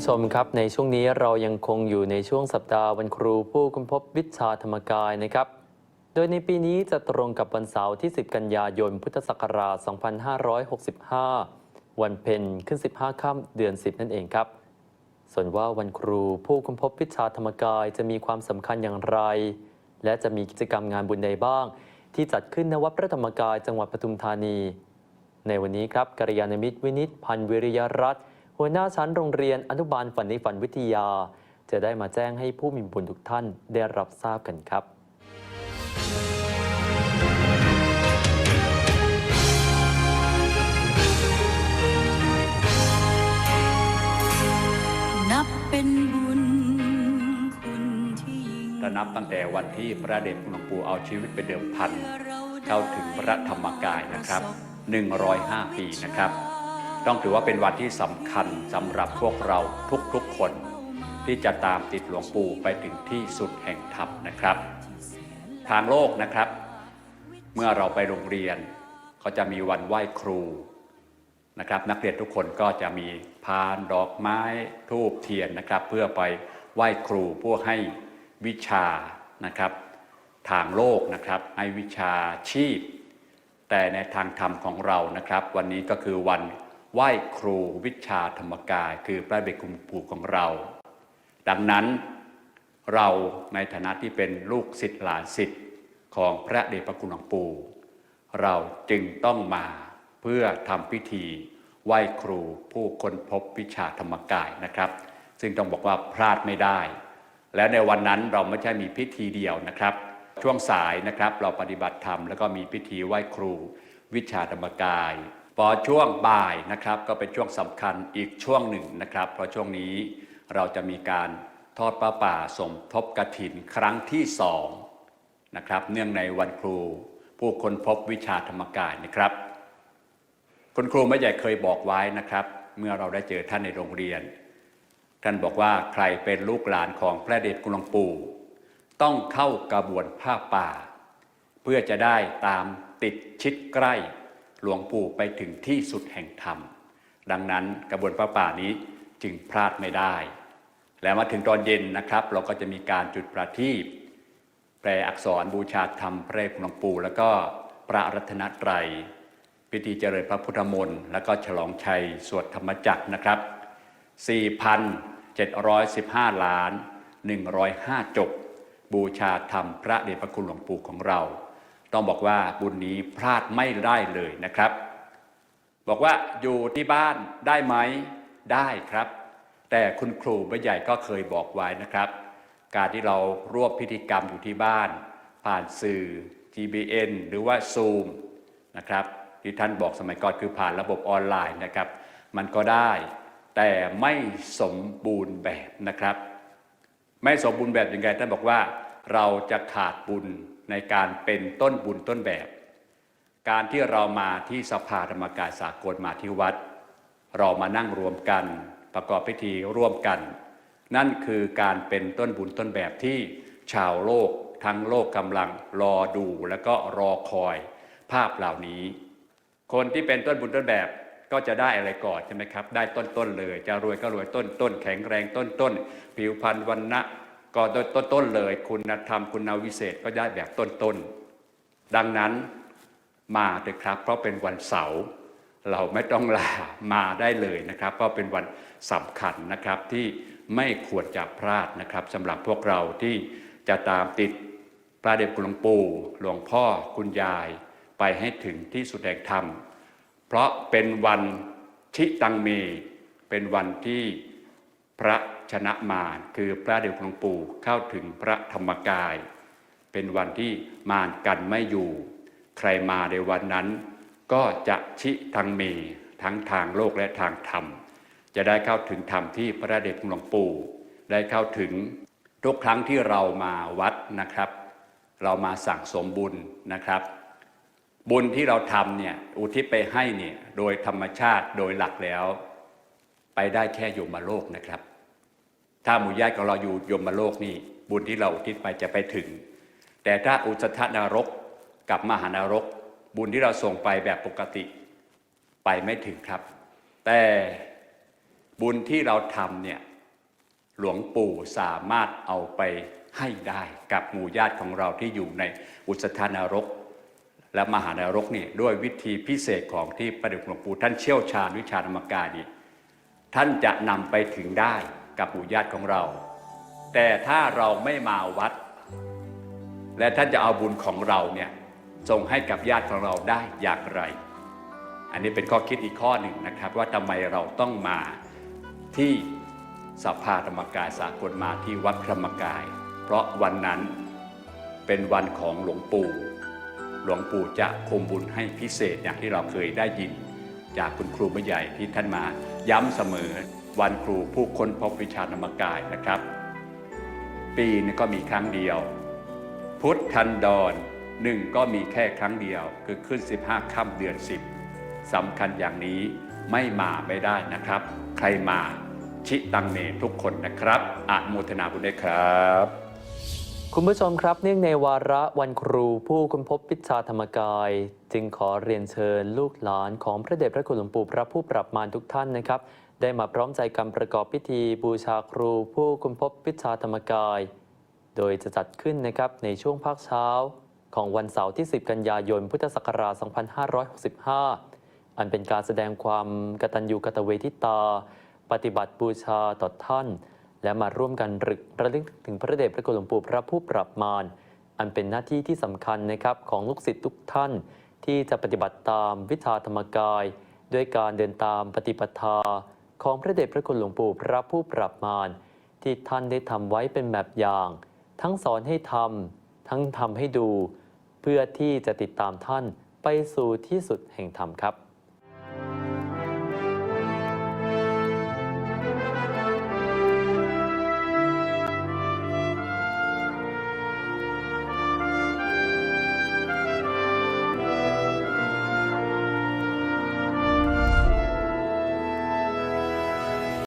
ผู้ชมครับในช่วงนี้เรายังคงอยู่ในช่วงสัปดาห์วันครูผู้ค้นพบวิชาธรรมกายนะครับ โดยในปีนี้จะตรงกับวันเสาร์ที่ 10 กันยายน พุทธศักราช 2565 วันเพ็ญขึ้น 15 ค่ำเดือน 10 นั่นเองครับ ส่วนว่าวันครูผู้ค้นพบวิชาธรรมกายจะมีความสำคัญอย่างไร และจะมีกิจกรรมงานบุญใดบ้าง ที่จัดขึ้นณวัดพระธรรมกายจังหวัดปทุมธานี ในวันนี้ครับกัลยาณมิตรวินิตพันธ์วิริยรัตน์ หัวหน้าชั้นโรงเรียนอนุบาลฝันในฝันวิทยา จะได้มาแจ้งให้ผู้มีบุญทุกท่านได้รับทราบกันครับนับเป็นบุญคุณที่ยิ่งถ้านับตั้งแต่วันที่พระเดชคุณหลวงปู่เอาชีวิตไปเดิมพันเราเข้าถึงพระธรรมกายนะครับ 105 ปีนะครับ ต้องถือว่าเป็นวันที่สำคัญสำหรับพวกเราทุกๆคน ที่จะตามติดหลวงปู่ไปถึงที่สุดแห่งธรรมนะครับ ทางโลกนะครับ เมื่อเราไปโรงเรียนก็จะมีวันไหว้ครูนะครับ นักเรียนทุกคนก็จะมีพานดอกไม้ทูบเทียนนะครับ เพื่อไปไหว้ครูเพื่อให้วิชานะครับ ทางโลกนะครับให้วิชาชีพ แต่ในทางธรรมของเรานะครับ วันนี้ก็คือวัน ไหว้ครูวิชาธรรมกาย คือพระเดชคุณปู่ของเรา ดังนั้นเราในฐานะที่เป็นลูกศิษย์หลานศิษย์ของพระเดชพระคุณหลวงปู่ เราจึงต้องมาเพื่อทำพิธีไหว้ครูผู้ค้นพบวิชาธรรมกายนะครับ ซึ่งต้องบอกว่าพลาดไม่ได้ และในวันนั้นเราไม่ใช่มีพิธีเดียวนะครับ ช่วงสายนะครับเราปฏิบัติธรรมแล้วก็มีพิธีไหว้ครูวิชาธรรมกาย พอช่วงบ่ายนะครับก็เป็นช่วงสำคัญอีกช่วงหนึ่งนะครับ เพราะช่วงนี้เราจะมีการทอดประป่าสมทบกฐินครั้งที่สองนะครับ เนื่องในวันครู ผู้คนพบวิชาธรรมกายนะครับ คุณครูไม่ใหญ่เคยบอกไว้นะครับ เมื่อเราได้เจอท่านในโรงเรียน ท่านบอกว่าใครเป็นลูกหลานของพระเดชคุณหลวงปู่ ต้องเข้ากระบวนผ้าป่า เพื่อจะได้ตามติดชิดใกล้ หลวงปู่ไปถึงที่สุดแห่งธรรม ดังนั้นกระบวนผ้าป่านี้จึงพลาดไม่ได้ และมาถึงตอนเย็นนะครับ เราก็จะมีการจุดประทีปแปลอักษรบูชาธรรมพระเดชคุณหลวงปู่แล้วก็พระรัตนตรัยพิธีเจริญพระพุทธมนต์แล้วก็ฉลองชัยสวดธรรมจักรนะครับ 4,715 ล้าน 105 จบ บูชาธรรมพระเดชพระคุณหลวงปู่ของเรา ต้องบอกว่าบุญนี้พลาดไม่ได้เลยนะครับ บอกว่าอยู่ที่บ้านได้ไหมได้ครับ แต่คุณครูใหญ่ก็เคยบอกไว้นะครับ การที่เรารวบพิธีกรรมอยู่ที่บ้าน ผ่านสื่อ GBN หรือว่า Zoom นะครับที่ท่านบอกสมัยก่อนคือผ่านระบบออนไลน์นะครับ มันก็ได้ แต่ไม่สมบูรณ์แบบนะครับ ไม่สมบูรณ์แบบยังไงท่านบอกว่าเราจะขาดบุญ ในการเป็นต้นบุญต้นแบบ การที่เรามาที่สภาธรรมกายสากลมาที่วัด เรามานั่งรวมกัน ประกอบพิธีร่วมกัน นั่นคือการเป็นต้นบุญต้นแบบที่ชาวโลกทั้งโลกกำลังรอดูแล้วก็รอคอยภาพเหล่านี้ คนที่เป็นต้นบุญต้นแบบก็จะได้อะไรก่อนใช่ไหมครับ ได้ต้นต้นๆเลย จะรวยก็รวยต้นต้นๆแข็งแรงต้นต้นๆผิวพรรณวันนะ ก็ต้นต้นๆเลย คุณธรรมคุณวิเศษก็ได้แบบต้นๆ ดังนั้นมาเถอะครับ เพราะเป็นวันเสาร์เราไม่ต้องลามาได้เลยนะครับเพราะเป็นวันสำคัญนะครับที่ไม่ควรจะพลาดนะครับสำหรับพวกเราที่จะตามติดพระเดชคุณหลวงปู่หลวงพ่อคุณยายไปให้ถึงที่สุดแห่งธรรม เพราะเป็นวันชิตังเม เป็นวันที่พระ ชนะมารคือพระเดชหลวงปู่เข้าถึงพระธรรมกาย เป็นวันที่มารกันไม่อยู่ ใครมาในวันนั้น ก็จะชิตังเมทั้งทางโลกและทางธรรม จะได้เข้าถึงธรรมที่พระเดชหลวงปู่ ได้เข้าถึงทุกครั้งที่เรามาวัดนะครับ เรามาสั่งสมบุญนะครับ บุญที่เราทำเนี่ยอุทิศไปให้เนี่ยโดยธรรมชาติโดยหลักแล้ว ไปได้แค่โยมโลกนะครับ ถ้าหมู่ญาติของเราอยู่โยมโลกนี่บุญที่เราทิศไปจะไปถึง แต่ถ้าอุสธนรกกับมหานรก บุญที่เราส่งไปแบบปกติไปไม่ถึงครับ แต่บุญที่เราทำเนี่ยหลวงปู่สามารถเอาไปให้ได้กับหมู่ญาติของเราที่อยู่ในอุสธานรก และมหานรกนี่ด้วยวิธีพิเศษของที่ประเดชหลวงปู่ท่านเชี่ยวชาญวิชาธรรมกายนี่ท่านจะนำไปถึงได้ กับหมู่ญาติของเรา แต่ถ้าเราไม่มาวัด และท่านจะเอาบุญของเราเนี่ยส่งให้กับญาติของเราได้อย่างไร อันนี้เป็นข้อคิดอีกข้อหนึ่งนะครับ ว่าทำไมเราต้องมาที่สภาธรรมกายสากลมาที่วัดธรรมกาย เพราะวันนั้นเป็นวันของหลวงปู่ หลวงปู่จะคมบุญให้พิเศษอย่างที่เราเคยได้ยิน จากคุณครูผู้ใหญ่ที่ท่านมาย้ำเสมอ วันครูผู้ค้นพบวิชาธรรมกายนะครับ ปีนึงก็มีครั้งเดียว พุทธันดรหนึ่งก็มีแค่ครั้งเดียว คือขึ้น 15ค่ำเดือน 10สำคัญอย่างนี้ไม่มาไม่ได้นะครับ ใครมาชิตังเนทุกคนนะครับอนุโมทนาบุญด้วยครับ คุณผู้ชมครับ เนื่องในวาระวันครูผู้ค้นพบวิชาธรรมกาย จึงขอเรียนเชิญลูกหลานของพระเดชพระคุณหลวงปู่พระผู้ปรับมารทุกท่านนะครับ ได้มาพร้อมใจกันประกอบพิธีบูชาครูผู้ค้นพบวิชาธรรมกาย โดยจะจัดขึ้นนะครับในช่วงภาคเช้า ของวันเสาร์ที่ 10 กันยายน พุทธศักราช 2565 อันเป็นการแสดงความกตัญญูกตเวทิตา ปฏิบัติบูชาต่อท่าน และมาร่วมกันรึกระลึกถึงพระเดชพระคุณหลวงปู่พระผู้ปรับมารอันเป็นหน้าที่ที่สำคัญนะครับของลูกศิษย์ทุกท่าน ที่จะปฏิบัติตามวิชาธรรมกาย ด้วยการเดินตามปฏิปทา ของพระเดชพระคุณหลวงปู่พระผู้ปรับมารที่ท่านได้ทำไว้เป็นแบบอย่าง ทั้งสอนให้ทำทั้งทำให้ดู เพื่อที่จะติดตามท่านไปสู่ที่สุดแห่งธรรมครับ